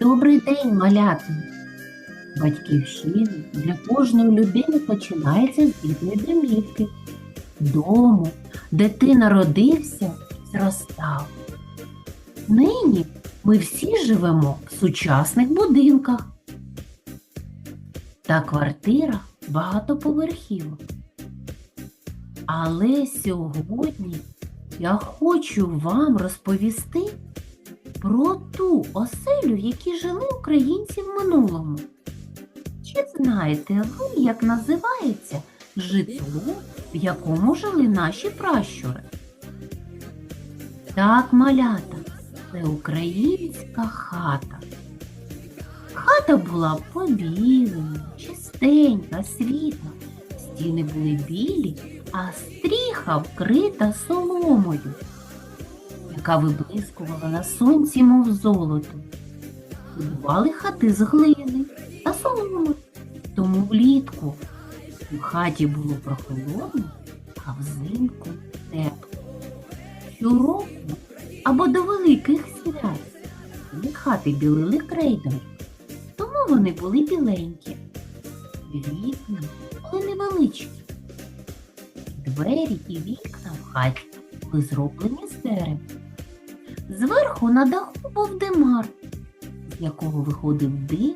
Добрий день, малята! Батьківщина для кожної людини починається з бідної домівки, дому, де ти народився зростав. Нині ми всі живемо в сучасних будинках та квартирах багатоповерхівок. Але сьогодні я хочу вам розповісти про ту оселю, в якій жили українці в минулому. Чи знаєте ви, як називається житло, в якому жили наші пращури? Так, малята, це українська хата. Хата була побілена, чистенька, світла. Стіни були білі, а стріха вкрита соломою яка виблискувала на сонці, мов золото. Будували хати з глини та соломи, тому влітку в хаті було прохолодно, а взимку тепло. Щороку або до великих свят хати білили крейдами, тому вони були біленькі. Вікна були невеличкі. Двері і вікна в хаті були зроблені з дерева. Зверху на даху був димар, з якого виходив дим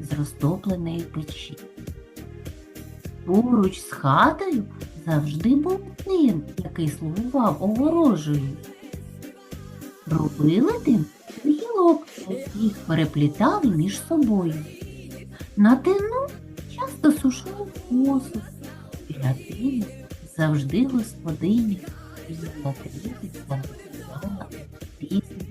з розтопленої печі. Поруч з хатою завжди був тин, який слугував огорожею. Робили тим гілок, їх переплітали між собою. На тину часто сушили посуд. Біля тину завжди господині їла тріпиться пісні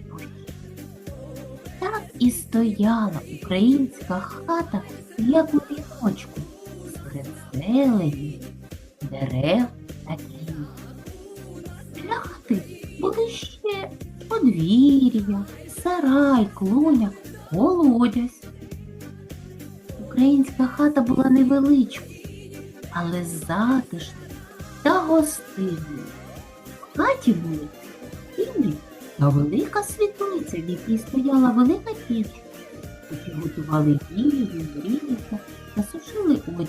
Так і стояла українська хата, як у віночку, серед зелені, дерев та квітів. Для хати були ще подвір'я, сарай, клуня, колодязь. Українська хата була невеличкою, але затишною та гостинною. В хаті були стіни та велика світлиця, в якій стояла велика піч. Тут готували їжу, грілися та сушили одяг.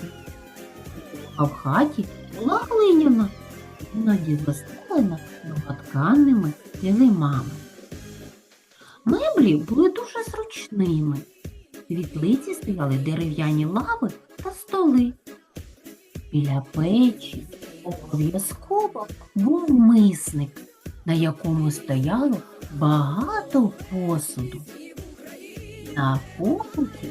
А в хаті була глиняна, іноді застелена довготканними килимами. Меблі були дуже зручними. Світлиці стояли дерев'яні лави та столи. Біля печі обов'язково був мисник, на якому стояло багато посуду. На попуті,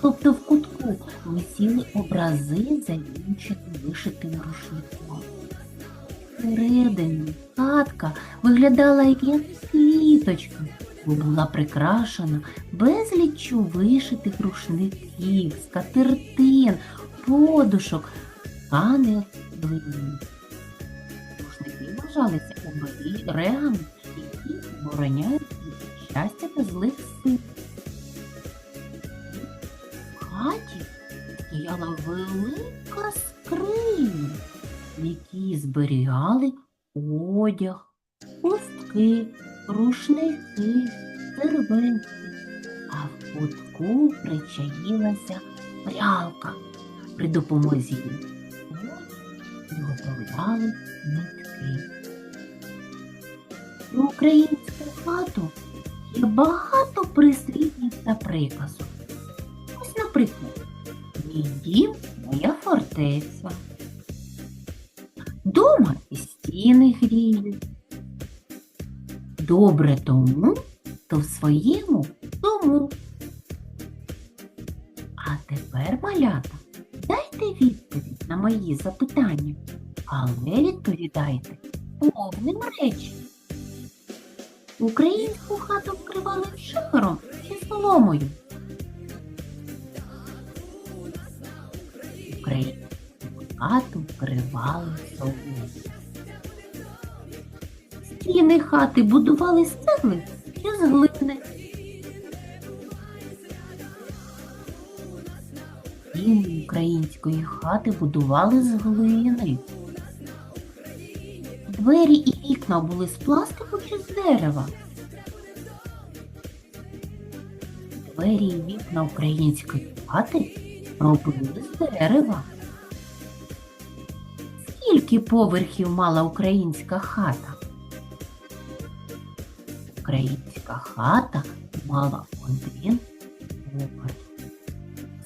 тобто в кутку, висіли образи, завінчені вишитим рушником. Всередині хатка виглядала як квіточка, бо була прикрашена безліччю вишитих рушників, скатертин, подушок, тканих глини. Вважалися оберегами, які обороняють від щастя та злих сил. В хаті стояла велика скриня, в якій зберігали одяг, хустки, рушники, серветки, а в кутку причаїлася прялка. При допомозі виготовляли нитки. Про українську хату є багато прислів'їв та приказок. Ось, наприклад, мій дім моя фортеця. Дома і стіни гріють. Добре тому, то в своєму дому. А тепер, малята, дайте відповідь на мої запитання, але відповідайте повним реченням. Українську хату вкривали шифером чи соломою. Українську хату вкривали соломою. Стіни хати будували з цегли чи з глини. Стіни української хати будували з глини. Двері і вікна були з пластику чи з дерева. двері і вікна української хати робили з дерева. Скільки поверхів мала українська хата? Українська хата мала один поверх.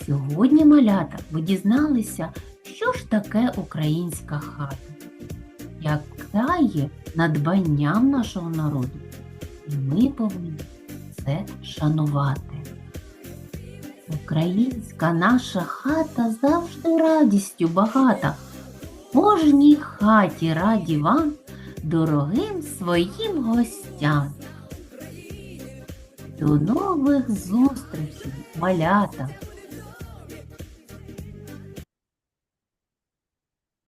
Сьогодні, малята, ви дізналися, що ж таке українська хата, яка є надбанням нашого народу, і ми повинні це шанувати. Українська наша хата завжди радістю багата. Кожній хаті раді вам, дорогим своїм гостям. До нових зустрічей, малята!